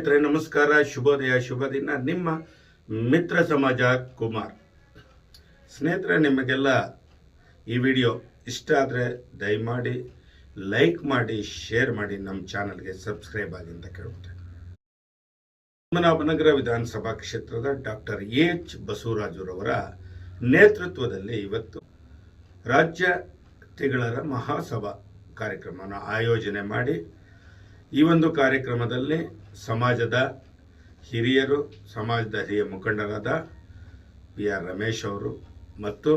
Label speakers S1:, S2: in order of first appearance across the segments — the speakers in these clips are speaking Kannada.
S1: ಸ್ನೇಹಿತರೆ, ನಮಸ್ಕಾರ. ಶುಭೋದಯ ಶುಭ ದಿನ ನಿಮ್ಮ ಮಿತ್ರ ಸಮಾಜ ಕುಮಾರ್. ಸ್ನೇಹಿತರೆ, ನಿಮಗೆಲ್ಲ ಈ ವಿಡಿಯೋ ಇಷ್ಟ ಆದರೆ ದಯಮಾಡಿ ಲೈಕ್ ಮಾಡಿ, ಶೇರ್ ಮಾಡಿ, ನಮ್ಮ ಚಾನಲ್ಗೆ ಸಬ್ಸ್ಕ್ರೈಬ್ ಆಗಿ ಅಂತ ಕೇಳುತ್ತೆ ಪದ್ಮನಾಭನಗರ ವಿಧಾನಸಭಾ ಕ್ಷೇತ್ರದ ಡಾಕ್ಟರ್ ಎಚ್. ಬಸವರಾಜುರವರ ನೇತೃತ್ವದಲ್ಲಿ ಇವತ್ತು ರಾಜ್ಯ ತಿಗಳರ ಮಹಾಸಭಾ ಕಾರ್ಯಕ್ರಮವನ್ನು ಆಯೋಜನೆ ಮಾಡಿ, ಈ ಒಂದು ಕಾರ್ಯಕ್ರಮದಲ್ಲಿ ಸಮಾಜದ ಹಿರಿಯರು, ಸಮಾಜದ ಹಿರಿಯ ಮುಖಂಡರಾದ ಪಿ ಆರ್ ರಮೇಶ್ ಅವರು ಮತ್ತು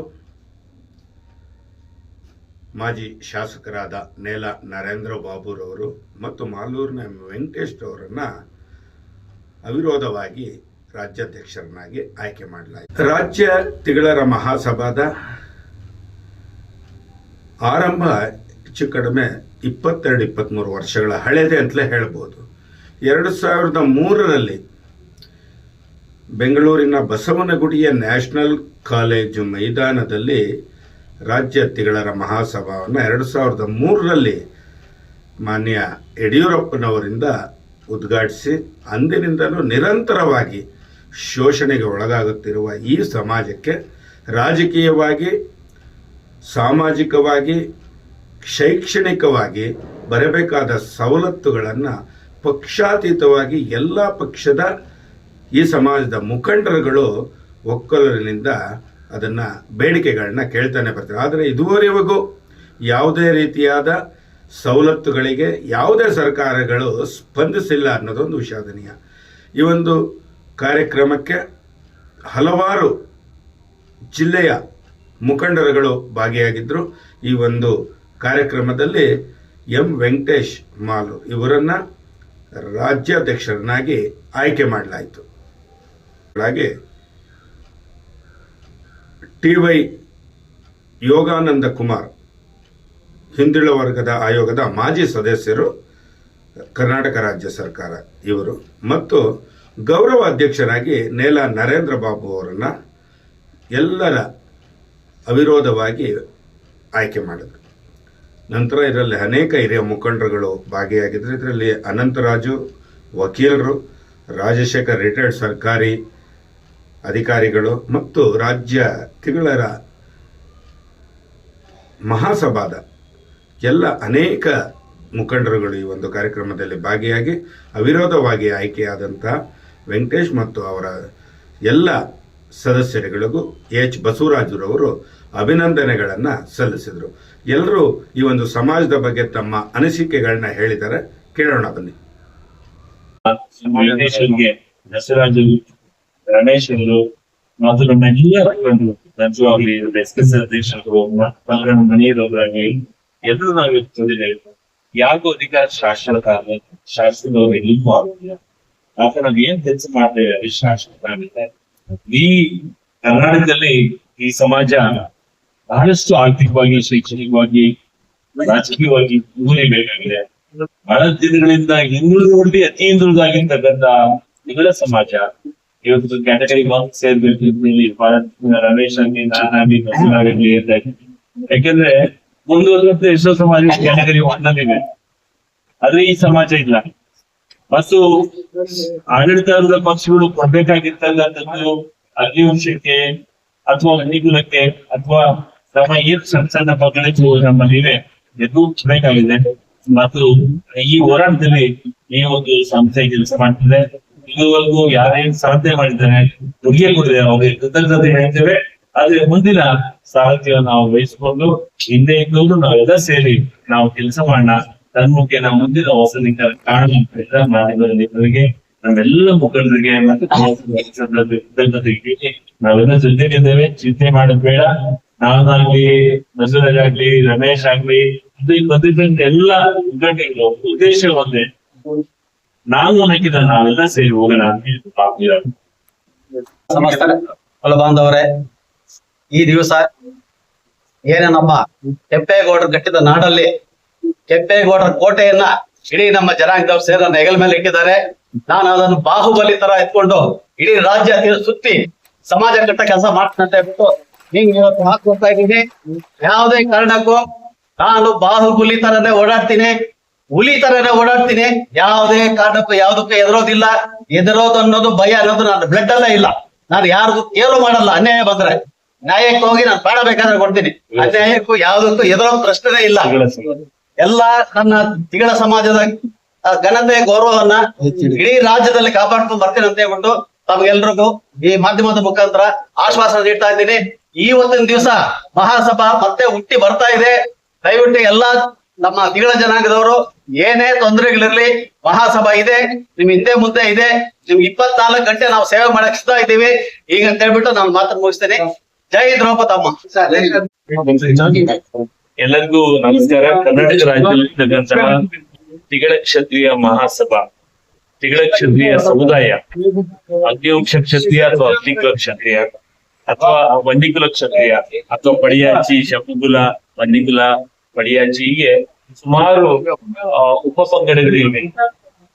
S1: ಮಾಜಿ ಶಾಸಕರಾದ ನೇಲ ನರೇಂದ್ರ ಬಾಬುರವರು ಮತ್ತು ಮಾಲೂರಿನ ವೆಂಕಟೇಶ್ ಅವರನ್ನ ಅವಿರೋಧವಾಗಿ ರಾಜ್ಯಾಧ್ಯಕ್ಷರನ್ನಾಗಿ ಆಯ್ಕೆ ಮಾಡಲಾಯಿತು. ರಾಜ್ಯ ತಿಗಳರ ಮಹಾಸಭಾದ ಆರಂಭ ಹೆಚ್ಚು ಕಡಿಮೆ ಇಪ್ಪತ್ತೆರಡು ಇಪ್ಪತ್ತ್ಮೂರು ವರ್ಷಗಳ ಹಳೆಯದೇ ಅಂತಲೇ ಹೇಳ್ಬೋದು. ಎರಡು ಸಾವಿರದ ಮೂರರಲ್ಲಿ ಬೆಂಗಳೂರಿನ ಬಸವನಗುಡಿಯ ನ್ಯಾಷನಲ್ ಕಾಲೇಜು ಮೈದಾನದಲ್ಲಿ ರಾಜ್ಯ ತಿಗಳರ ಮಹಾಸಭಾವನ್ನು ಎರಡು ಸಾವಿರದ ಮೂರರಲ್ಲಿ ಮಾನ್ಯ ಯಡಿಯೂರಪ್ಪನವರಿಂದ ಉದ್ಘಾಟಿಸಿ ಅಂದಿನಿಂದಲೂ ನಿರಂತರವಾಗಿ ಶೋಷಣೆಗೆ ಒಳಗಾಗುತ್ತಿರುವ ಈ ಸಮಾಜಕ್ಕೆ ರಾಜಕೀಯವಾಗಿ, ಸಾಮಾಜಿಕವಾಗಿ, ಶೈಕ್ಷಣಿಕವಾಗಿ ಬರಬೇಕಾದ ಸವಲತ್ತುಗಳನ್ನು ಪಕ್ಷಾತೀತವಾಗಿ ಎಲ್ಲ ಪಕ್ಷದ ಈ ಸಮಾಜದ ಮುಖಂಡರುಗಳು ಒಕ್ಕಲರಿನಿಂದ ಅದನ್ನು ಬೇಡಿಕೆಗಳನ್ನ ಕೇಳ್ತಾನೆ ಬರ್ತಾರೆ. ಆದರೆ ಇದುವರೆಗೂ ಯಾವುದೇ ರೀತಿಯಾದ ಸವಲತ್ತುಗಳಿಗೆ ಯಾವುದೇ ಸರ್ಕಾರಗಳು ಸ್ಪಂದಿಸಿಲ್ಲ ಅನ್ನೋದೊಂದು ವಿಷಾದನೀಯ. ಈ ಒಂದು ಕಾರ್ಯಕ್ರಮಕ್ಕೆ ಹಲವಾರು ಜಿಲ್ಲೆಯ ಮುಖಂಡರುಗಳು ಭಾಗಿಯಾಗಿದ್ದರು ಈ ಒಂದು ಕಾರ್ಯಕ್ರಮದಲ್ಲಿ ಎಂ ವೆಂಕಟೇಶ್ ಮಾಲು ಇವರನ್ನ ರಾಜ್ಯಾಧ್ಯಕ್ಷರನ್ನಾಗಿ ಆಯ್ಕೆ ಮಾಡಲಾಯಿತು. ಹಾಗೆ ಟಿ ವೈ ಯೋಗಾನಂದ ಕುಮಾರ್, ಹಿಂದುಳಿದ ವರ್ಗದ ಆಯೋಗದ ಮಾಜಿ ಸದಸ್ಯರು, ಕರ್ನಾಟಕ ರಾಜ್ಯ ಸರ್ಕಾರ ಇವರು ಮತ್ತು ಗೌರವ ಅಧ್ಯಕ್ಷರಾಗಿ ನೇಲ ನರೇಂದ್ರ ಬಾಬು ಅವರನ್ನು ಎಲ್ಲರ ಅವಿರೋಧವಾಗಿ ಆಯ್ಕೆ ಮಾಡಿದರು. ನಂತರ ಇದರಲ್ಲಿ ಅನೇಕ ಹಿರಿಯ ಮುಖಂಡರುಗಳು ಭಾಗಿಯಾಗಿದ್ದರು. ಇದರಲ್ಲಿ ಅನಂತರಾಜು, ವಕೀಲರು, ರಾಜಶೇಖರ್ ರಿಟೈರ್ಡ್ ಸರ್ಕಾರಿ ಅಧಿಕಾರಿಗಳು ಮತ್ತು ರಾಜ್ಯ ತಿಂಗಳರ ಮಹಾಸಭಾದ ಎಲ್ಲ ಅನೇಕ ಮುಖಂಡರುಗಳು ಈ ಒಂದು ಕಾರ್ಯಕ್ರಮದಲ್ಲಿ ಭಾಗಿಯಾಗಿ ಅವಿರೋಧವಾಗಿ ಆಯ್ಕೆಯಾದಂಥ ವೆಂಕಟೇಶ್ ಮತ್ತು ಅವರ ಎಲ್ಲ ಸದಸ್ಯರುಗಳಿಗೂ ಎಚ್ ಬಸವರಾಜುರವರು ಅಭಿನಂದನೆಗಳನ್ನು ಸಲ್ಲಿಸಿದರು. ಎಲ್ಲರೂ ಈ ಒಂದು ಸಮಾಜದ ಬಗ್ಗೆ ತಮ್ಮ ಅನಿಸಿಕೆಗಳನ್ನ ಹೇಳಿದ್ದಾರೆ. ಕೇಳೋಣ ಬನ್ನಿ.
S2: ದಸರಾಜು ರಮೇಶ್ ಅವರು ಎಲ್ಲ ಮುಖಂಡರು ನಿಜವಾಗ್ಲಿ ಎಸ್ ಅಧ್ಯಕ್ಷರು ಪಂಗಡ ಮನೆಯವರಾಗಲಿ ಎಲ್ಲರೂ ನಾವು ಬಂದಿದ್ದೇವೆ ಯಾಕೋ ಅಧಿಕಾರ ಶಾಸಕ ಶಾಸ್ತ್ರದವರು ಎಲ್ಲಿಗೂ ಆಗೋದಿಲ್ಲ. ಆಗ ನಾವು ಏನ್ ಕೆಲಸ ಮಾಡ್ತೇವೆ ಅದು ಈ ಕರ್ನಾಟಕದಲ್ಲಿ ಈ ಸಮಾಜ ಬಹಳಷ್ಟು ಆರ್ಥಿಕವಾಗಿ, ಶೈಕ್ಷಣಿಕವಾಗಿ, ರಾಜಕೀಯವಾಗಿ ಬೇಕಾಗಿದೆ ಬಹಳ ದಿನಗಳಿಂದ ಹಿಂದುಳಿದೋಡಿ ಅತಿ ಹಿಂದುಳಿದಾಗಿರ್ತಕ್ಕಂಥ ತಿಗಳ ಸಮಾಜ, ಇವತ್ತು ಕ್ಯಾಟಗರಿ ಒನ್ ಸೇರ್ಬೇಕು ರಮೇಶ್ ಆಗಲಿ ನಾನಾಗಲಿ ಇರ್ತಾರೆ. ಯಾಕೆಂದ್ರೆ ಮುಂದುವರೆದ ಎಷ್ಟೋ ಸಮಾಜ ಕ್ಯಾಟಗರಿ ಒನ್ ಅಲ್ಲಿದೆ ಆದ್ರೆ ಈ ಸಮಾಜ ಇಲ್ಲ. ಮತ್ತು ಆಡಳಿತಾರದ ಪಕ್ಷಗಳು ಕೊಡ್ಬೇಕಾಗಿರ್ತಕ್ಕಂಥದ್ದು ಅಗ್ನಿವಂಶಕ್ಕೆ ಅಥವಾ ಅನುಕೂಲಕ್ಕೆ ಅಥವಾ ನಮ್ಮ ಈ ಸಣ್ಣ ಸಣ್ಣ ಮಕ್ಕಳಿಗೂ ನಮ್ಮಲ್ಲಿವೆ ಎದ್ದು ಬೇಕಾಗಿದೆ. ಮತ್ತು ಈ ಹೋರಾಟದಲ್ಲಿ ಈ ಒಂದು ಸಂಸ್ಥೆ ಕೆಲಸ ಮಾಡ್ತಿದೆ. ಇದುವರೆಗೂ ಯಾರೇನ್ ಸಾಧನೆ ಮಾಡಿದ್ದಾರೆ ಹುಡುಗಿಯ ಕೊಡಿದೆ ಅವ್ರಿಗೆ ಕೃತಜ್ಞತೆ ಹೇಳ್ತೇವೆ. ಆದ್ರೆ ಮುಂದಿನ ಸಾಹಿತ್ಯ ನಾವು ವಹಿಸಿಕೊಂಡು, ಹಿಂದೆ ಇದ್ದವರು ನಾವೆಲ್ಲ ಸೇರಿ ನಾವು ಕೆಲಸ ಮಾಡೋಣ. ತನ್ಮುಖೆ ನಾವು ಮುಂದಿನ ಹೊಸ ಕಾರಣ ನಿಬ್ಬರಿಗೆ ನಮ್ಮೆಲ್ಲ ಮುಖಂಡರಿಗೆ ಮತ್ತೆ ಕೃತಜ್ಞತೆ ನಾವೆಲ್ಲ ಜೊತೆಗಿದ್ದೇವೆ ಚಿಂತೆ ಮಾಡೋದು ಬೇಡ. ನಾನಾಗ್ಲಿ ಬಸವರಾಜ್ ಆಗ್ಲಿ ರಮೇಶ್ ಆಗ್ಲಿ ಇದು ಬಂದಿದ್ದಂತ ಎಲ್ಲ ಉದ್ಘಾಟನೆಗಳು ಉದ್ದೇಶ ಒಂದೇ. ನಾವು ಹಾಕಿದ ನಾವೆಲ್ಲ ಸೇರಿ ಹೋಗೋಣ
S3: ಬಾಂಧವರೇ, ಈ ದಿವಸ ಏನೇ ನಮ್ಮ ಕೆಂಪೇಗೌಡರು ಕಟ್ಟಿದ ನಾಡಲ್ಲಿ ಕೆಂಪೇಗೌಡರ ಕೋಟೆಯನ್ನ ಇಡೀ ನಮ್ಮ ಜನಾಂಗದವ್ರು ಸೇರಿ ನನ್ನ ಹೆಗಲ ಮೇಲೆ ಇಟ್ಟಿದ್ದಾರೆ. ನಾನು ಅದನ್ನು ಬಾಹುಬಲಿ ತರ ಎತ್ಕೊಂಡು ಇಡೀ ರಾಜ್ಯ ಸುತ್ತಿ ಸಮಾಜ ಕಟ್ಟ ಕೆಲಸ ಮಾಡ್ತೀನಿ ಅಂತ ಹೇಳ್ಬಿಟ್ಟು ಹಿಂಗ್ ಇವತ್ತು ಹಾಕೋತಾ ಇದ್ದೀನಿ. ಯಾವುದೇ ಕಾರಣಕ್ಕೂ ನಾನು ಬಾಹುಬಲಿ ತರನೇ ಓಡಾಡ್ತೀನಿ. ಹುಲಿ ತರನೇ ಓಡಾಡ್ತೀನಿ. ಯಾವುದೇ ಕಾರಣಕ್ಕೂ ಯಾವ್ದಕ್ಕೂ ಎದುರೋದಿಲ್ಲ ಎದುರೋದು ಅನ್ನೋದು ಭಯ ಅನ್ನೋದು ನನ್ನ ಬ್ಲಡ್ ಅಲ್ಲೇ ಇಲ್ಲ. ನಾನು ಯಾರಿಗೂ ಕೇರು ಮಾಡಲ್ಲ. ಅನ್ಯಾಯ ಬಂದ್ರೆ ನ್ಯಾಯಕ್ಕೆ ಹೋಗಿ ನಾನು ಪ್ರಾಣ ಬೇಕಾದ್ರೆ ಕೊಡ್ತೀನಿ. ಅನ್ಯಾಯಕ್ಕೂ ಯಾವ್ದಕ್ಕೂ ಎದುರೋ ಪ್ರಶ್ನೆನೇ ಇಲ್ಲ. ಎಲ್ಲ ನನ್ನ ತಿಗಳ ಸಮಾಜದ ಘನತೆ ಗೌರವವನ್ನ ಇಡೀ ರಾಜ್ಯದಲ್ಲಿ ಕಾಪಾಡ್ಕೊಂಡು ಬರ್ತೀನಿ ಅಂತ ಹೇಳ್ಬಿಟ್ಟು ತಮ್ಗೆಲ್ರಿಗೂ ಈ ಮಾಧ್ಯಮದ ಮುಖಾಂತರ ಆಶ್ವಾಸನೆ ನೀಡ್ತಾ ಇದ್ದೀನಿ. ಇವತ್ತಿನ ದಿವಸ ಮಹಾಸಭಾ ಮತ್ತೆ ಹುಟ್ಟಿ ಬರ್ತಾ ಇದೆ. ದಯವಿಟ್ಟು ಎಲ್ಲಾ ನಮ್ಮ ತಿಗಳ ಜನಾಂಗದವರು ಏನೇ ತೊಂದರೆಗಳಿರ್ಲಿ ಮಹಾಸಭಾ ಇದೆ ನಿಮ್ ಹಿಂದೆ ಮುಂದೆ ಇದೆ ನಿಮ್ ಇಪ್ಪತ್ನಾಲ್ಕು ಗಂಟೆ ನಾವು ಸೇವೆ ಮಾಡಕ್ ಸಿದ್ಧ ಇದ್ದೀವಿ. ಈಗ ಅಂತ ಹೇಳ್ಬಿಟ್ಟು ನಾನು ಮಾತ್ರ ಮುಗಿಸ್ತೇನೆ. ಜೈ ದ್ರೌಪದಮ್ಮ.
S2: ಎಲ್ಲರಿಗೂ ನಮಸ್ಕಾರ. ಕರ್ನಾಟಕ ರಾಜ್ಯದಲ್ಲಿರ್ತಕ್ಕಂತಹ ತಿಗಳ ಕ್ಷತ್ರಿಯ ಮಹಾಸಭಾ ತಿಗಳ ಕ್ಷತ್ರಿಯ ಸಮುದಾಯ ಅಗ್ನಿವಂಶ ಕ್ಷತ್ರಿಯ ಅಥವಾ ಅಗ್ನಿಕುಲ ಕ್ಷತ್ರಿಯ ಅಥವಾ ವಂದಿಕುಲ ಕ್ಷತ್ರಿಯ, ಅಥವಾ ಪಡಿಯಾಚಿ ಶಕುಕುಲ ವಂದಿಕುಲ ಪಡಿಯಾಚಿ, ಹೀಗೆ ಸುಮಾರು ಉಪ ಪಂಗಡಗಳಿವೆ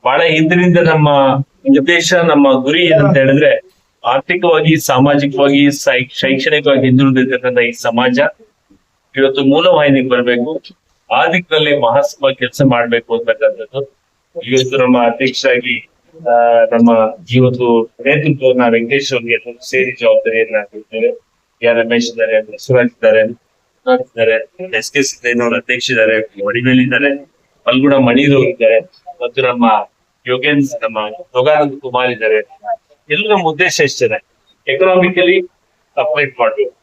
S2: ಬಹಳ ಹಿಂದಿನಿಂದ ನಮ್ಮ ಉದ್ದೇಶ, ನಮ್ಮ ಗುರಿ ಏನಂತ ಹೇಳಿದ್ರೆ ಆರ್ಥಿಕವಾಗಿ, ಸಾಮಾಜಿಕವಾಗಿ ಶೈಕ್ಷಣಿಕವಾಗಿ ಹಿಂದುಳಿದಿರ್ತಕ್ಕಂಥ ಈ ಸಮಾಜ ಇವತ್ತು ಮೂಲವಾಹಿನಿಗೆ ಬರಬೇಕು. ಆ ದಿಕ್ಕಿನಲ್ಲಿ ಮಹಾಸಭಾ ಕೆಲಸ ಮಾಡ್ಬೇಕು ಅಂತಕ್ಕಂಥದ್ದು ಇವತ್ತು ನಮ್ಮ ಅಧ್ಯಕ್ಷರಾಗಿ ನಮ್ಮ ಇವತ್ತು ನೇತೃತ್ವವನ್ನ ವೆಂಕಟೇಶ್ ಅವರಿಗೆ ಸೇರಿ ಜವಾಬ್ದಾರಿಯನ್ನ ಹಾಕಿದ್ದೇವೆ ಕೆ ರಮೇಶ್ ಇದ್ದಾರೆ ಬಸವರಾಜ್ ಇದ್ದಾರೆ ಇದ್ದಾರೆ ಎಸ್ ಕೆ ಸಿದ್ದಯ್ಯನವರ ಅಧ್ಯಕ್ಷ ಇದ್ದಾರೆ ವಡಿವೇಲ್ ಇದ್ದಾರೆ ಮಲ್ಗುಣ ಮಣಿರು ಇದ್ದಾರೆ, ಮತ್ತು ನಮ್ಮ ಯೋಗೇಂದ್ರ, ನಮ್ಮ ಯೋಗಾನಂದ್ ಕುಮಾರ್ ಇದ್ದಾರೆ. ಎಲ್ಲ ನಮ್ಮ ಉದ್ದೇಶ ಎಷ್ಟಿದೆ ಎಕನಾಮಿಕಲಿ ಅಪ್ಲೈಟ್ ಮಾಡ್ಬೇಕು.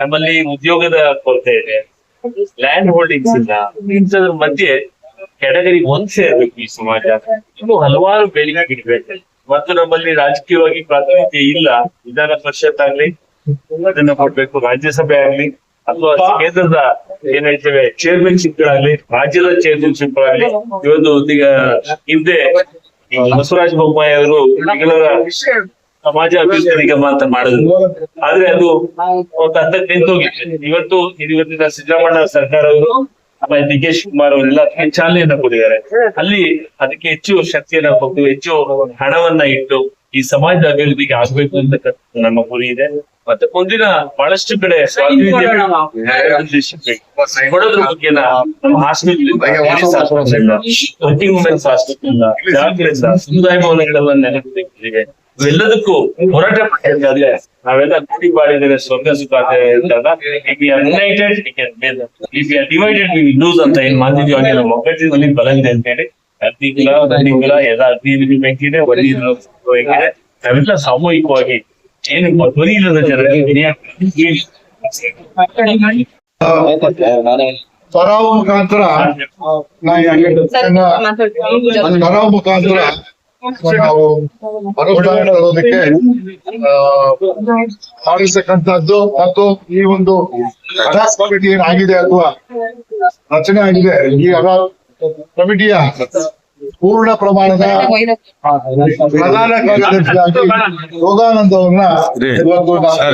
S2: ನಮ್ಮಲ್ಲಿ ಉದ್ಯೋಗದ ಕೊರತೆ ಇದೆ. ಲ್ಯಾಂಡ್ ಹೋಲ್ಡಿಂಗ್ಸ್ ಇಲ್ಲ. ಇಂಥದ್ರ ಮಧ್ಯೆ ಕೆಟಗರಿ ಒಂದ್ ಸೇರ್ಬೇಕು ಈ ಸಮಾಜ. ಇನ್ನು ಹಲವಾರು ಬೇಡಿಕೆ ಇಡ್ಬೇಕು ಮತ್ತು ನಮ್ಮಲ್ಲಿ ರಾಜಕೀಯವಾಗಿ ಪ್ರಾತಿನಿಧ್ಯ ಇಲ್ಲ. ವಿಧಾನ ಪರಿಷತ್ ಆಗ್ಲಿ ಅದನ್ನ ಕೊಡ್ಬೇಕು. ರಾಜ್ಯಸಭೆ ಆಗ್ಲಿ ಅಥವಾ ಕೇಂದ್ರದ ಏನ್ ಹೇಳ್ತೇವೆ ಚೇರ್ಮನ್ಶಿಪ್ ಗಳಾಗ್ಲಿ ರಾಜ್ಯದ ಚೇರ್ಮನ್ಶಿಪ್ ಗಳಾಗ್ಲಿ ಇವತ್ತು ಈಗ ಹಿಂದೆ ಬಸವರಾಜ ಬೊಮ್ಮಾಯಿ ಅವರು ಸಮಾಜ ಅಭಿವೃದ್ಧಿ ನಿಗಮ ಅಂತ ಮಾಡಿದ್ರು. ಆದ್ರೆ ಅದು ಒಂದು ಹಂತಕ್ಕೆ ನಿಂತೋಗಿತ್ತು ಇವತ್ತು ಇವತ್ತಿನ ಸಿದ್ದರಾಮಣ್ಣ ಸರ್ಕಾರ ಅವರು ಆಮೇಲೆ ಡಿ ಕೆ ಶಿವಕುಮಾರ್ ಅವರೆಲ್ಲ ಅದಕ್ಕೆ ಚಾಲನೆಯನ್ನ ಕೊಟ್ಟಿದ್ದಾರೆ. ಅಲ್ಲಿ ಅದಕ್ಕೆ ಹೆಚ್ಚು ಶಕ್ತಿಯನ್ನ ಕೊಟ್ಟು ಹೆಚ್ಚು ಹಣವನ್ನ ಇಟ್ಟು ಈ ಸಮಾಜದ ಅಭಿವೃದ್ಧಿಗೆ ಆಗ್ಬೇಕು ಅಂತ ನಮ್ಮ ಗುರಿ ಇದೆ. ಮತ್ತೆ ಮುಂದಿನ ಬಹಳಷ್ಟು ಕಡೆ ಸ್ವಾತಂತ್ರ್ಯ ಕೊಡೋದ್ರ ಬಗ್ಗೆ ನಮ್ಮ ಹಾಸ್ಪಿಟಲ್ ವರ್ಕಿಂಗ್ ವುಮೆನ್ಸ್ ಹಾಸ್ಪಿಟಲ್ ಇಲ್ಲ ಜಾಗೃತ ಇಲ್ಲ, ಸಮುದಾಯ ಭವನಗಳೆಲ್ಲ ನೆನಪಿದೆ ಇವೆಲ್ಲದಕ್ಕೂ ಹೋರಾಟ ಮಾಡಿದ್ರೆ ನಾವೆಲ್ಲ ಕೂಡಿ ಮಾಡಿದ್ದೇವೆ ಸ್ವರ್ಗ ಸುಖ united if you are divided we lose ಅಂತ ಏನ್ ಮಾತಿದ್ವಿ ಹಾಗೆ ನಮ್ಮ ಒಗ್ಗಟ್ಟಿನಲ್ಲಿ ಬಲ ಇದೆ ಅಂತ ಹೇಳಿ. ಅಗ್ನಿ ಕುಲ ಬನ್ನಿ ಕುಲ ಎಲ್ಲ ಅಗ್ನಿ ಬೆಂಕಿದೆ ಒಲಿ ಬೆಂಕಿದೆ. ನಾವೆಲ್ಲ ಸಾಮೂಹಿಕವಾಗಿ ಏನು ಧ್ವನಿ ಇಲ್ಲದ ಜನರಿಗೆ
S4: ಪರಾವ ಮುಖಾಂತರ ಪರಾವ ಮುಖಾಂತರ ನಾವು ತರೋದಕ್ಕೆ ಮಾಡಿರ್ತಕ್ಕಂಥದ್ದು ಮತ್ತು ಈ ಒಂದು ಅಡಾಸ್ ಕಮಿಟಿ ಏನಾಗಿದೆ ಅಥವಾ ರಚನೆ ಆಗಿದೆ ಈ ಕಮಿಟಿಯ ಪೂರ್ಣ ಪ್ರಮಾಣದ ಪ್ರಧಾನ ಕಾರ್ಯದರ್ಶಿಯಾಗಿ ಯೋಗಾನಂದ್ ಅವ್ರನ್ನ ಇವತ್ತು ನಾವು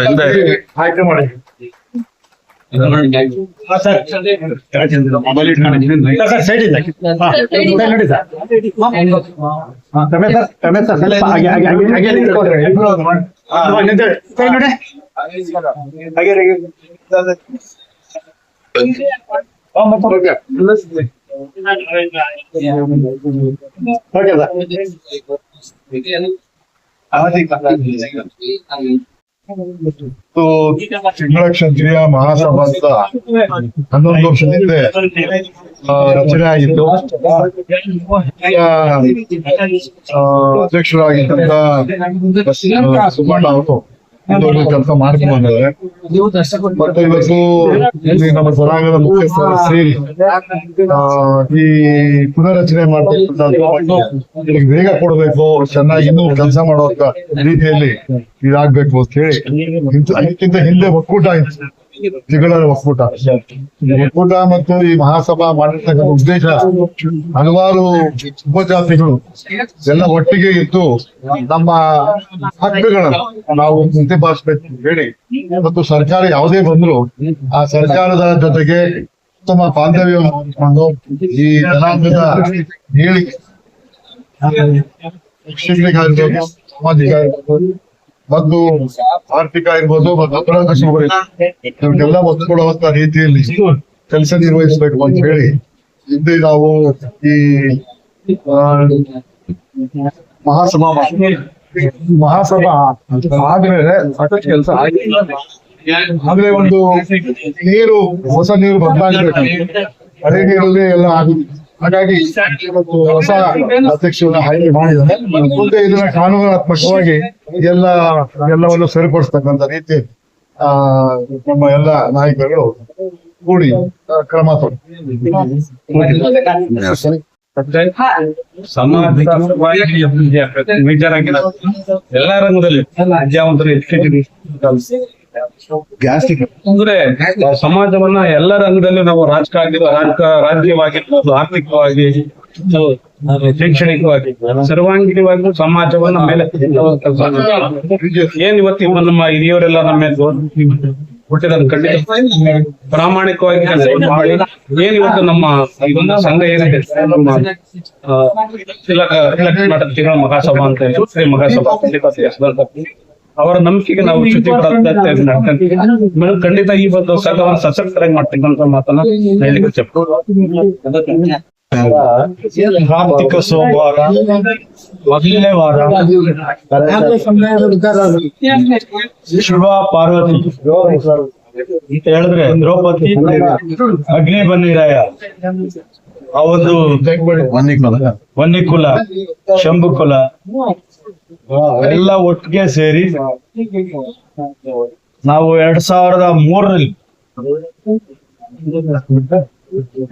S4: ಆಯ್ಕೆ ಮಾಡಿದ್ದೀವಿ ಮತ್ತು ತಿಂಗಳ ಕ್ಷತ್ರಿಯ ಮಹಾಸಭಾ ಅಂತ ಹನ್ನೊಂದು ವರ್ಷದಿಂದ ರಚನೆ ಆಗಿತ್ತು ಅಧ್ಯಕ್ಷರಾಗಿದ್ದಂತ ಸುಬ್ಬಣ್ಣ ಅವರು. ಇದೊಂದು ಕೆಲಸ ಮಾಡ್ಕೊಂಡು ಬಂದಿದ್ದಾರೆ ಮತ್ತೆ ಇವತ್ತು ನಮ್ಮ ಜನಾಂಗದ ಮುಖ್ಯಸ್ಥರು ಸೇರಿ ಈ ಪುನರಚನೆ ಮಾಡ್ಬೇಕು ಬೇಗ ಕೊಡಬೇಕು, ಚೆನ್ನಾಗಿ ಇನ್ನೂ ಕೆಲಸ ಮಾಡುವಂತ ರೀತಿಯಲ್ಲಿ ಇದಾಗ್ಬೇಕು ಅಂತ ಹೇಳಿ ಅದಕ್ಕಿಂತ ಹಿಂದೆ ಒಕ್ಕೂಟ ಜಿಗಳರ ಒಕ್ಕೂಟ. ಒಕ್ಕೂಟ ಮತ್ತು ಈ ಮಹಾಸಭಾ ಮಾಡಿರ್ತಕ್ಕಂಥ ಉದ್ದೇಶ ಹಲವಾರು ಉಪಜಾತಿಗಳು ಎಲ್ಲ ಒಟ್ಟಿಗೆ ಇದ್ದು ನಮ್ಮ ಹಕ್ಕುಗಳನ್ನು ನಾವು ಪ್ರತಿಪಾದಿಸಬೇಕು ಹೇಳಿ ಮತ್ತು ಸರ್ಕಾರ ಯಾವುದೇ ಬಂದ್ರು ಆ ಸರ್ಕಾರದ ಜೊತೆಗೆ ಉತ್ತಮ ಬಾಂಧವ್ಯವನ್ನು ಹೊಂದಿಕೊಂಡು ಈ ಜನಾಂಗದ ಹೇಳಿಕೆ ಶಿಕ್ಷಣಿಗಾಗಿರ್ಬೋದು ಸಾಮಾಜಿಕ ಮತ್ತು ಆರ್ಥಿಕ ಇರ್ಬೋದು ಇವಕ್ಕೆಲ್ಲ ಒತ್ತು ಕೊಡುವಂತ ರೀತಿಯಲ್ಲಿ ಕೆಲಸ ನಿರ್ವಹಿಸಬೇಕು ಅಂತ ಹೇಳಿ
S5: ಹಿಂದೆ ನಾವು ಈ ಮಹಾಸಭಾ ಮಹಾಸಭಾ ಆದ್ಮೇಲೆ ಸಾಕಷ್ಟು ಕೆಲಸ ಆದ್ರೆ ಒಂದು ನೀರು, ಹೊಸ ನೀರು ಬದಲಾಗಬೇಕು ಹಳೆ ನೀರಲ್ಲಿ ಎಲ್ಲ ಆಗಿದೆ ಹಾಗಾಗಿ ಇವತ್ತು ಹೊಸ ಅಧ್ಯಕ್ಷರನ್ನ ಆಯ್ಕೆ ಮಾಡಿದ್ದಾರೆ. ಮುಂದೆ ಇದನ್ನ ಕಾನೂನಾತ್ಮಕವಾಗಿ ಎಲ್ಲ ಎಲ್ಲವನ್ನು ಸರಿಪಡಿಸ್ತಕ್ಕಂಥ ರೀತಿ ಆ ನಮ್ಮ ಎಲ್ಲ ನಾಯಕರು ಕೂಡಿ ಕ್ರಮ
S6: ಸಮಾಜ ಎಲ್ಲಾ ರಂಗದಲ್ಲಿ ವಿದ್ಯಾವಂತರು ಎಜುಕೇಟೆಡ್ ಅಂದ್ರೆ ಸಮಾಜವನ್ನ ಎಲ್ಲ ರಂಗದಲ್ಲಿ ನಾವು ರಾಜಕಾರಣ ರಾಜಕ ರಾಜ್ಯವಾಗಿರ್ಬೋದು, ಆರ್ಥಿಕವಾಗಿ ಶೈಕ್ಷಣಿಕವಾಗಿ ಸರ್ವಾಂಗೀಣವಾಗಿ ಸಮಾಜವನ್ನ ಮೇಲೆ ಏನ್ ಇವತ್ತು ಇವ ನಮ್ಮ ಹಿರಿಯವರೆಲ್ಲ ನಮ್ಮ ಹುಟ್ಟಿದನ್ನು ಹುಟ್ಟಿದ ಖಂಡಿತ ಪ್ರಾಮಾಣಿಕವಾಗಿ ಏನ್ ಇವತ್ತು ನಮ್ಮ ಇದೊಂದು ಸಂಘ ಏನಿದೆ ನಮ್ಮ ತಿಲಕ ತಿಂಗಳ ಮಹಾಸಭಾ ಅಂತ ಶ್ರೀ ಮಹಾಸಭಾ. ಅವರ ನಂಬಿಕೆಗೆ ನಾವು ಶುದ್ಧಿ ಮೇಡಮ್ ಖಂಡಿತ ಈ ಒಂದು ಸರ್ಕಾರ ಸಶಕ್ತರಾಗಿ ಮಾಡ್ತಕ್ಕಂಥ ಮಾತನ್ನ ಹೇಳಲಿಕ್ಕೆ ಕಾರ್ತಿಕ
S5: ಆರ್ಥಿಕ ಸೋಮವಾರ ಮೊದಲನೇ ವಾರ. ಶಿವ ಪಾರ್ವತಿ. ಅಂತ ಹೇಳಿದ್ರೆ ದ್ರೌಪದಿ ಅಗ್ನಿ ಬನ್ನಿರಾಯ. ಆ ಒಂದು ವನ್ನಿಕುಲ ಶಂಭುಕುಲ ಎಲ್ಲ ಒಟ್ಟಿಗೆ ಸೇರಿ ನಾವು ಎರಡ್ ಸಾವಿರದ ಮೂರರಲ್ಲಿ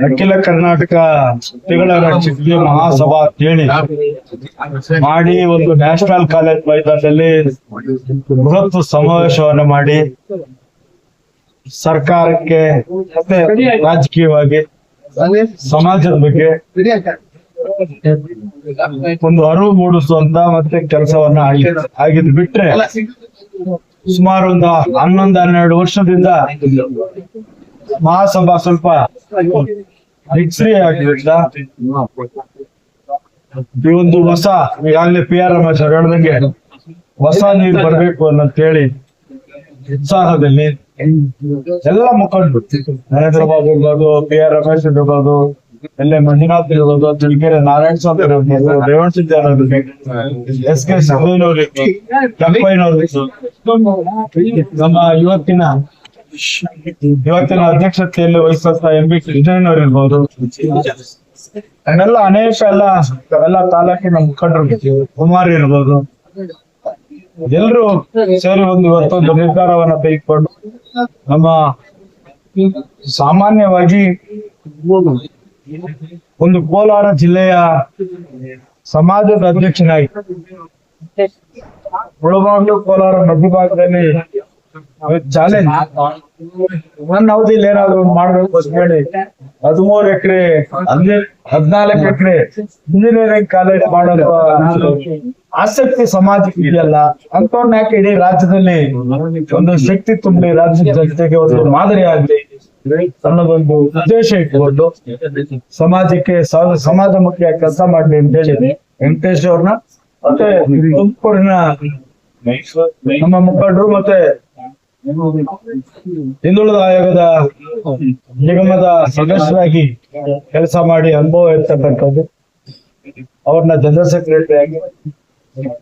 S5: ಅಖಿಲ ಕರ್ನಾಟಕ ತಿಂಗಳ ರಾಜ್ಯ ಮಹಾಸಭಾ ಹೇಳಿ ಮಾಡಿ ಒಂದು ನ್ಯಾಷನಲ್ ಕಾಲೇಜ್ ಮೈದಾನದಲ್ಲಿ ಬೃಹತ್ ಸಮಾವೇಶವನ್ನು ಮಾಡಿ ಸರ್ಕಾರಕ್ಕೆ ರಾಜಕೀಯವಾಗಿ ಸಮಾಜದ ಬಗ್ಗೆ ಒಂದು ಅರಿವು ಮೂಡಿಸುವಂತ ಮತ್ತೆ ಕೆಲಸವನ್ನ ಆಗಿದ್ ಬಿಟ್ರೆ ಸುಮಾರು ಒಂದು ಹನ್ನೊಂದು, ಹನ್ನೆರಡು ವರ್ಷದಿಂದ ಮಹಾಸಭಾ ಸ್ವಲ್ಪ ಆಗಿದ್ರಿಂದ ಈ ಒಂದು ಹೊಸ, ಈಗಾಗಲೇ ಪಿ ಆರ್ ರಮೇಶ್ ಅವ್ರು ಹೇಳ್ದಂಗೆ ಹೊಸ ನೀರು ಬರ್ಬೇಕು ಅನ್ನಂತ ಹೇಳಿ ಉತ್ಸಾಹದಲ್ಲಿ ಎಲ್ಲ ಮುಖಂಡರು. ನರೇಂದ್ರ ಬಾಬು ಇರ್ಬೋದು ಪಿ ಆರ್ ರಮೇಶ್ ಇರ್ಬೋದು ಎಲ್ಲ ಮಂಜುನಾಥ್ ಇರ್ಬೋದು ತಿಳ್ಕೆರೆ ನಾರಾಯಣ ಸ್ವಾಮಿ ಇರ್ಬೋದು ರೇವಣ್ ಇರ್ಬೋದು ಎಸ್ ಕೆ ನಮ್ಮ ಇವತ್ತಿನ ಇವತ್ತಿನ ಅಧ್ಯಕ್ಷತೆಯಲ್ಲಿ ವಹಿಸಂತ ಎಂ ಬಿ ಕೃಷ್ಣಯ್ಯನವ್ರು ಇರ್ಬೋದು. ಅಣ್ಣೆಲ್ಲ ಅನೇಕ ಎಲ್ಲ ಎಲ್ಲ ತಾಲೂಕಿನ ಮುಖಂಡರು ಕುಮಾರ್ ಇರ್ಬೋದು. ಎಲ್ರು ಸೇರಿ ಒಂದು ಇವತ್ತೊಂದು ನಿರ್ಧಾರವನ್ನ ತೆಗೆದುಕೊಂಡು ನಮ್ಮ ಸಾಮಾನ್ಯವಾಗಿ ಒಂದು ಕೋಲಾರ ಜಿಲ್ಲೆಯ ಸಮಾಜದ ಅಧ್ಯಕ್ಷನಾಗಿ ಮುಳಬಾಗ್ಲು ಕೋಲಾರ ಮಧ್ಯಭಾಗದಲ್ಲಿ ಚಾಲೆಂಜ್ ನನ್ನ ಏನಾದ್ರು ಮಾಡಬೇಕು ಹೇಳಿ ಹದಿಮೂರು ಎಕರೆ ಹದಿನಾಲ್ಕು ಎಕರೆ ಇಂಜಿನಿಯರಿಂಗ್ ಕಾಲೇಜ್ ಮಾಡುವ ಆಸಕ್ತಿ ಸಮಾಜಕ್ಕೆ ಇದೆಯಲ್ಲ ಅಂತವ್ರನ್ನ ಯಾಕೆ ಇಡೀ ರಾಜ್ಯದಲ್ಲಿ ಒಂದು ಶಕ್ತಿ ತುಂಬಿ ರಾಜ್ಯದ ಜನತೆಗೆ ಒಂದು ಮಾದರಿ ಆಗ್ಲಿ ಅನ್ನೋದೊಂದು ಉದ್ದೇಶ ಇಟ್ಕೊಂಡು ಸಮಾಜಕ್ಕೆ ಸಮಾಜ ಮುಖ್ಯ ಕೆಲಸ ಮಾಡಲಿ ಅಂತ ಹೇಳಿ ವೆಂಕಟೇಶ್ ಅವ್ರನ್ನ ಮತ್ತೆ ತುಮಕೂರಿನ ನಮ್ಮ ಮುಖಂಡರು ಮತ್ತೆ ಹಿಂದುಳಿದ ಆಯೋಗದ ನಿಗಮದ ಸದಸ್ಯರಾಗಿ ಕೆಲಸ ಮಾಡಿ ಅನುಭವ ಇರ್ತಕ್ಕಂಥದ್ದು ಅವ್ರನ್ನ ಜನರಲ್ ಸೆಕ್ರೆಟರಿ ಆಗಿ,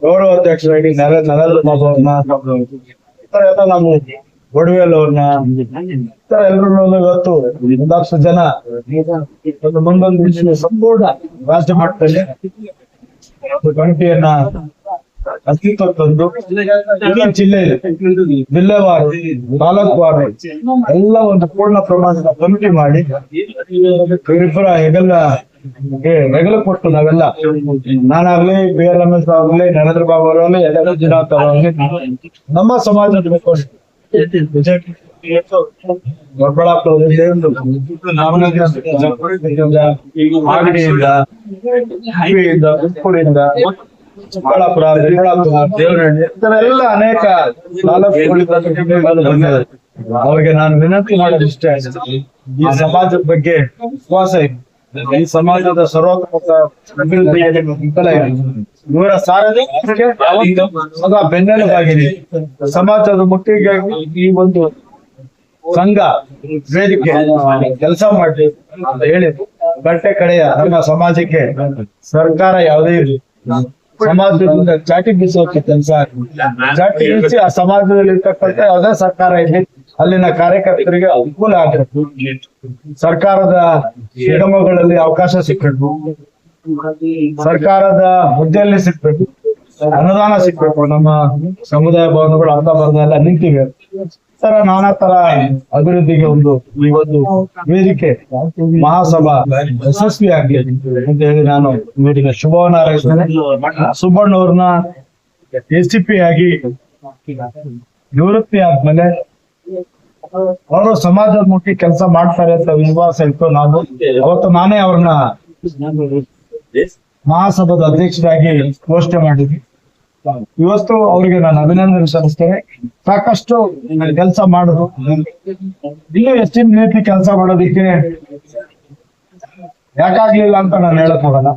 S5: ಗೌರವ ಅಧ್ಯಕ್ಷರಾಗಿ ನರೇಂದ್ರ ನರೇಂದ್ರ ಬಾಬು ಅವ್ರನ್ನ ನಾವು ಒಡವೇಲ್ ಲೋನ್ ಎಲ್ರು ಇವತ್ತು ಒಂದಷ್ಟು ಜನ ಮುಂದೊಂದು ಸಂಪೂರ್ಣ ರಾಜ್ಯ ಮಟ್ಟದಲ್ಲಿ ಕಮಿಟಿಯನ್ನ ಅಸ್ತಿತ್ವ ತಂದು ಜಿಲ್ಲೆವಾರು ಎಲ್ಲ ಒಂದು ಪೂರ್ಣ ಪ್ರಮಾಣದ ಕಮಿಟಿ ಮಾಡಿ ಇವರಿಬ್ಬರ ಹೆಗಲ ಹೆಗಲು ಕೊಟ್ಟು ನಾವೆಲ್ಲ ನಾನಾಗ್ಲಿ ಬಿ ಆರ್ ಎಸ್ ಆಗ್ಲಿ, ನರೇಂದ್ರ ಬಾಬು ಅವರಾಗ್ಲಿ, ಎಲ್ಲ ಜನ ನಮ್ಮ ಸಮಾಜದ ತುಮಕೂರಿಂದ ಚಿಕ್ಕಬಳ್ಳಾಪುರ ಅನೇಕ ಅವರಿಗೆ ನಾನು ವಿನಂತಿ ಮಾಡೋದಿಷ್ಟೇ ಈ ಸಮಾಜದ ಬಗ್ಗೆ ವಿಶ್ವಾಸ ಇದೆ ಈ ಸಮಾಜದ ಸರ್ವೋತ್ಮಕ ಇದೆ. ಇವರ ಸಾರದೆ ಬೆನ್ನೆಲುಬಾಗಿದೆ ಸಮಾಜದ ಮುಟ್ಟಿಗೆ ಈ ಒಂದು ಸಂಘ ವೇದಿಕೆ ಕೆಲಸ ಮಾಡಿ ಅಂತ ಹೇಳಿ ಬಟ್ಟೆ ಕಡೆಯ ನಮ್ಮ ಸಮಾಜಕ್ಕೆ ಸರ್ಕಾರ ಯಾವುದೇ ಇರಲಿ. ಸಮಾಜದಿಂದ ಚಾಟಿ ಬೀಸೋಕೆ ಕೆಲಸ ಚಾಟಿ ಬೀಸಿ ಆ ಸಮಾಜದಲ್ಲಿ ಇರ್ತಕ್ಕಂಥ ಯಾವುದೇ ಸರ್ಕಾರ ಇರಲಿ ಅಲ್ಲಿನ ಕಾರ್ಯಕರ್ತರಿಗೆ ಅನುಕೂಲ ಆಗಬೇಕು. ಸರ್ಕಾರದ ನಿಗಮಗಳಲ್ಲಿ ಅವಕಾಶ ಸಿಕ್ಕಬೇಕು ಸರ್ಕಾರದ ಹುದ್ದೆಯಲ್ಲಿ ಸಿಗ್ಬೇಕು, ಅನುದಾನ ಸಿಗ್ಬೇಕು, ನಮ್ಮ ಸಮುದಾಯ ಭವನಗಳು ಅರ್ಧ ಬರ್ಧ ಎಲ್ಲ ನಿಂತಿವೆ. ತರ ನಾನಾ ತರ ಅಭಿವೃದ್ಧಿಗೆ ಒಂದು ಈ ಒಂದು ವೇದಿಕೆ ಮಹಾಸಭಾ ಯಶಸ್ವಿ ಆಗ್ಲಿ ಅಂತ ಹೇಳಿ ನಾನು ಇವರಿಗೆ ಶುಭವನ್ನ ಸುಬ್ಬಣ್ಣ ಅವ್ರನ್ನ ಎಸ್ ಪಿ ಆಗಿ ನಿವೃತ್ತಿ ಆದ್ಮೇಲೆ ಅವರು ಸಮಾಜದ ಮುಖ್ಯ ಕೆಲಸ ಮಾಡ್ತಾರೆ ಅಂತ ವಿಶ್ವಾಸ ಇತ್ತು ನಾನು ಅವತ್ತು ನಾನೇ ಅವ್ರನ್ನ ಮಹಾಸಭಾದ ಅಧ್ಯಕ್ಷರಾಗಿ ಘೋಷಣೆ ಮಾಡಿದ್ವಿ. ಇವತ್ತು ಅವರಿಗೆ ನಾನು ಅಭಿನಂದನೆ ಸಲ್ಲಿಸ್ತೇನೆ. ಸಾಕಷ್ಟು ಕೆಲಸ ಮಾಡಿದ್ರು ಇನ್ನೂ ಹೆಚ್ಚಿನ ರೀತಿ ಕೆಲಸ ಮಾಡೋದಿಕ್ಕೆ ಯಾಕಾಗ್ಲಿಲ್ಲ ಅಂತ ನಾನು ಹೇಳಕ್ ಹೋಗಲ್ಲ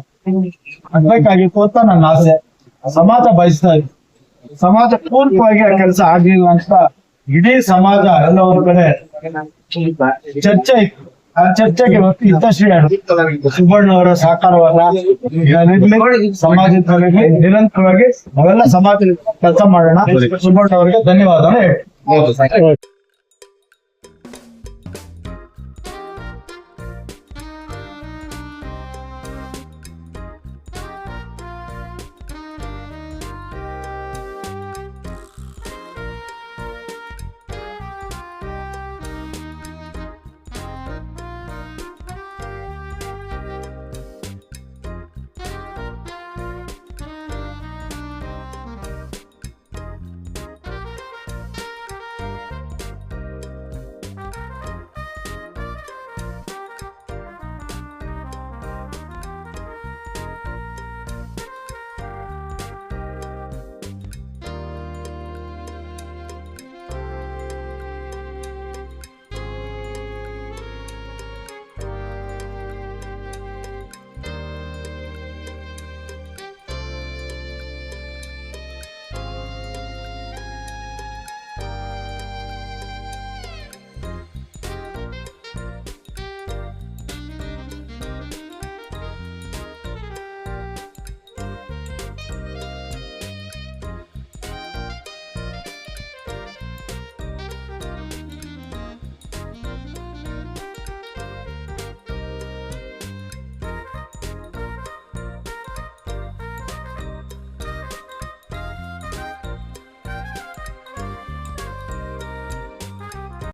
S5: ಆಗ್ಬೇಕಾಗಿತ್ತು ಅಂತ ನನ್ನ ಆಸೆ. ಸಮಾಜ ಬಯಸ್ತಾ ಇತ್ತು ಸಮಾಜ ಪೂರ್ವಕವಾಗಿ ಆ ಕೆಲಸ ಆಗ್ಲಿಲ್ಲ ಅಂತ ಇಡೀ ಸಮಾಜ ಎಲ್ಲ ಒಂದ್ ಕಡೆ ಚರ್ಚೆ ಇತ್ತು. ಆ ಚರ್ಚೆಗೆ ಹಿತಶ್ರೀ ಸುಬ್ಬಣ್ಣ ಅವರ ಸಹಕಾರವನ್ನ ಸಮಾಜದಲ್ಲಿ ನಿರಂತರವಾಗಿ ನಾವೆಲ್ಲ ಸಮಾಜ ಕೆಲಸ ಮಾಡೋಣ. ಸುಬ್ಬಣ್ಣ ಅವರಿಗೆ ಧನ್ಯವಾದ